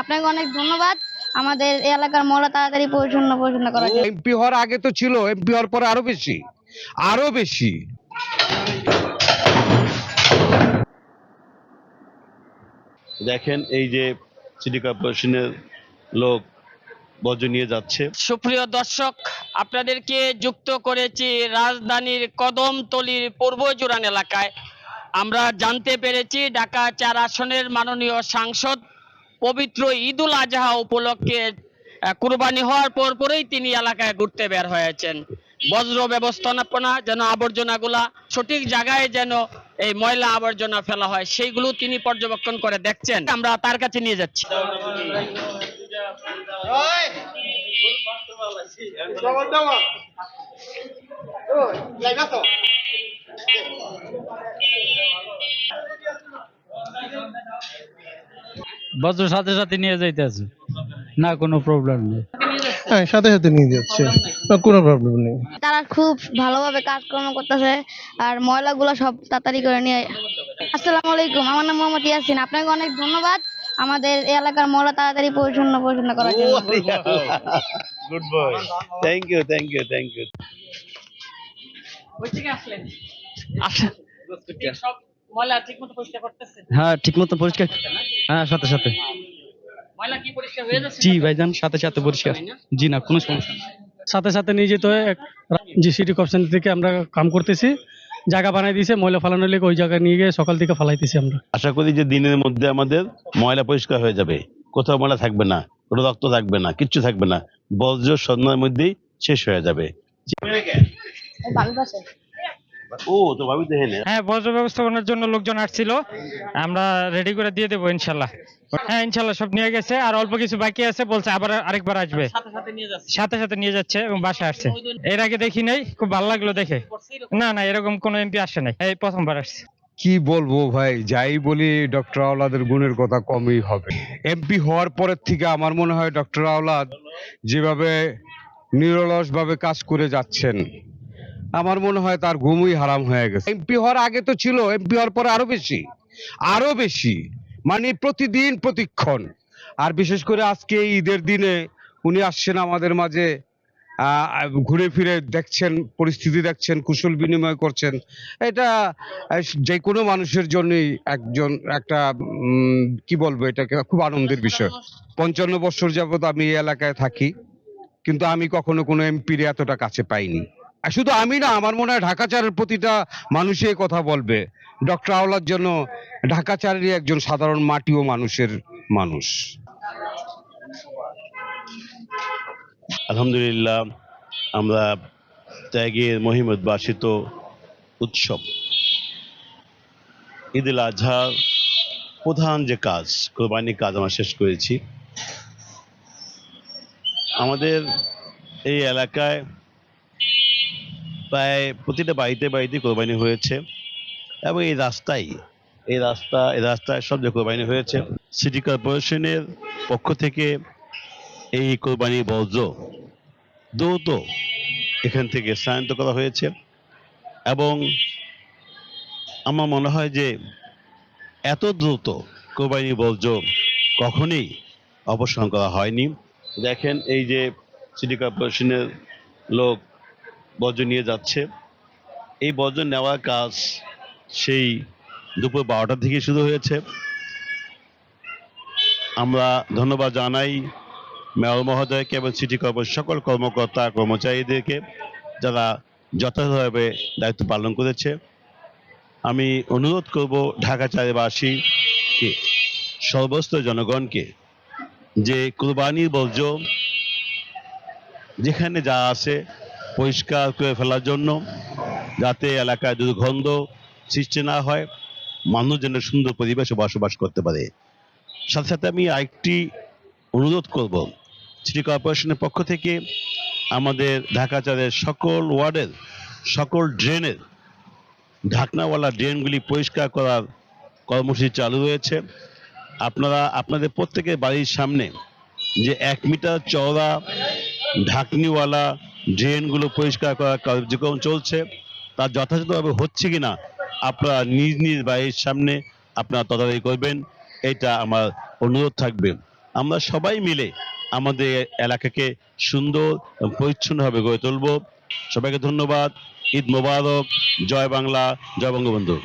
আপনাকে অনেক ধন্যবাদ। আমাদের এই এলাকার ময়লা তাড়াতাড়ি পরিচ্ছন্ন পরিচ্ছন্ন করার জন্য এমপি হওয়ার আগে তো ছিল এমপি হওয়ার পরে আরও বেশি আরও বেশি। দেখেন এই যে সিটি কর্পোরেশনের লোক বর্জ্য নিয়ে যাচ্ছে। সুপ্রিয় দর্শক আপনাদেরকে যুক্ত করেছি রাজধানীর কদমতলির পূর্ব জুরান এলাকায়। আমরা জানতে পেরেছি ঢাকা চার আসনের মাননীয় সাংসদ পবিত্র ঈদুল আজহা উপলক্ষে কুরবানি হওয়ার পর পরেই তিনি এলাকায় ঘুরতে বের হয়েছেন। বজ্র ব্যবস্থাপনা যেন আবর্জনাগুলা সঠিক জায়গায় যেন এই ময়লা আবর্জনা ফেলা হয়, সেইগুলো তিনি পর্যবেক্ষণ করে দেখছেন। আমরা তার কাছে নিয়ে যাচ্ছি। বজ্র সাথে সাথে নিয়ে যাইতেছে। না কোনো প্রবলেম নেই। হ্যাঁ সাথে সাথে নিয়ে যাচ্ছে। কোনো প্রবলেম নেই। তারা খুব ভালোভাবে কাজকর্ম করতেছে আর ময়লাগুলো সব তাড়াতাড়ি করে নিয়ে আসসালামু আলাইকুম আমার নাম মোহাম্মদ ইয়াসিন। আপনাকে অনেক ধন্যবাদ আমাদের এই এলাকার ময়লা তাড়াতাড়ি পরিচ্ছন্ন পরিচ্ছন্ন করার জন্য। Good boy thank you thank you thank you আচ্ছা সব ময়লা ঠিক মতো পরিষ্কার করতেছেন? হ্যাঁ ঠিক মতো পরিষ্কার হ্যাঁ সাথে সাথে। ময়লা কি পরিষ্কার হয়ে যাচ্ছে? জি ভাইজান সাথে সাথে পরিষ্কার। জি না কোনো সমস্যা সাথে সাথে নিয়ে যেতে হয় এক- যে সিটি কর্পোরেশন থেকে আমরা কাম করতেছি জায়গা বানাই দিয়েছে ময়লা ফালানো লেগে ওই জায়গায় নিয়ে গিয়ে সকাল থেকে ফালাইতেছি আমরা। আশা করি যে দিনের মধ্যে আমাদের ময়লা পরিষ্কার হয়ে যাবে। কোথাও ময়লা থাকবে না কোনো রক্ত থাকবে না কিচ্ছু থাকবে না। বজ্র সন্ধ্যার মধ্যেই শেষ হয়ে যাবে। ও তো ভাবি দেখে নে। হ্যাঁ বজ্র ব্যবস্থাপনার জন্য লোকজন আসছিল। আমরা রেডি করে দিয়ে দেবো ইনশাল্লাহ। হ্যাঁ ইনশাল্লাহ সব নিয়ে গেছে আর অল্প কিছু বাকি আছে বলছে আবার আরেকবার আসবে। সাথে সাথে নিয়ে যাচ্ছে। সাথে সাথে নিয়ে যাচ্ছে এবং বাসায় আসছে। এর আগে দেখি নাই খুব ভালো লাগল দেখে। না না এরকম কোনো এমপি আসে নাই। এই প্রথমবার আসছে। কি বলব ভাই যাই বলি ডক্টর আওলাদের গুণের কথা কমই হবে। এমপি হওয়ার পরের থেকে আমার মনে হয় ডক্টর আওলাদ যেভাবে নিরলস ভাবে কাজ করে যাচ্ছেন আমার মনে হয় তার ঘুমই হারাম হয়ে গেছে। এমপি হওয়ার আগে তো ছিল এমপি হওয়ার পরে আরও বেশি আরও বেশি মানে প্রতিদিন প্রতিক্ষণ। আর বিশেষ করে আজকে ঈদের দিনে উনি আসছেন আমাদের মাঝে ঘুরে ফিরে দেখছেন, পরিস্থিতি দেখছেন, কুশল বিনিময় করছেন। এটা যে কোনো মানুষের জন্যই একজন, একটা কি বলব এটাকে, খুব আনন্দের বিষয়। পঞ্চান্ন বছর যাবত আমি এই এলাকায় থাকি, কিন্তু আমি কখনো কোনো এমপির এতটা কাছে পাইনি। শুধু আমি না, আমার মনে হয় ঢাকাচারের প্রতিটা মানুষই কথা বলবে। ডক্টর আওলার জন্য ঢাকাচারেরই একজন সাধারণ মাটি ও মানুষের মানুষ। আলহামদুলিল্লাহ, আমরা ত্যাগের মহিম উদ্ভাসিত উৎসব। ঈদ উল আজহার প্রধান যে কাজ, কোরবানির কাজ আমরা শেষ করেছি। আমাদের এই এলাকায় প্রায় প্রতিটা বাড়িতে বাড়িতে কোরবানি হয়েছে। এবং এই রাস্তায় এই রাস্তা, এই রাস্তায় সব যে কোরবানি হয়েছে। সিটি কর্পোরেশনের পক্ষ থেকে এই কোরবানি বর্জ্য দ্রুত এখান থেকে স্থানান্তর করা হয়েছে। এবং আমার মনে হয় যে এত দ্রুত কোরবানি বর্জ্য কখনোই অপসারণ করা হয়নি। দেখেন এই যে সিটি কর্পোরেশনের লোক বর্জ্য নিয়ে যাচ্ছে। এই বর্জ্য নেওয়ার কাজ সেই দুপুর বারোটার থেকে শুরু হয়েছে। আমরা ধন্যবাদ জানাই মেয়র মহোদয়কে এবং সিটি কর্পোরেশন, সকল কর্মকর্তা, কর্মচারীদেরকে যারা যথাযথভাবে দায়িত্ব পালন করেছে। আমি অনুরোধ করব ঢাকা চারিবাসীকে সর্বস্ত জনগণকে, যে কুরবানির বর্জ্য যেখানে যা আছে পরিষ্কার করে ফেলার জন্য যাতে এলাকায় দুর্গন্ধ সৃষ্টি না হয়, মানুষ যেন সুন্দর পরিবেশে বসবাস করতে পারে। সাথে সাথে আমি আরেকটি অনুরোধ করব, সিটি কর্পোরেশনের পক্ষ থেকে আমাদের ঢাকা ঢাকাচারের সকল ওয়ার্ডের, সকল ড্রেনের, ঢাকনাওয়ালা ড্রেনগুলি পরিষ্কার করার কর্মসূচি চালু রয়েছে। আপনারা, আপনাদের প্রত্যেকের বাড়ির সামনে যে এক মিটার চওড়া ঢাকনিওয়ালা ড্রেনগুলো পরিষ্কার করার কার্যক্রম চলছে। তা যথাযথভাবে হচ্ছে কিনা আপনারা নিজ নিজ বাড়ির সামনে আপনারা তদারকি করবেন, এটা আমার অনুরোধ থাকবে। আমরা সবাই মিলে আমাদের এলাকাকে সুন্দর পরিচ্ছন্নভাবে গড়ে তুলব। সবাইকে ধন্যবাদ। ঈদ মোবারক। জয় বাংলা। জয় বঙ্গবন্ধু।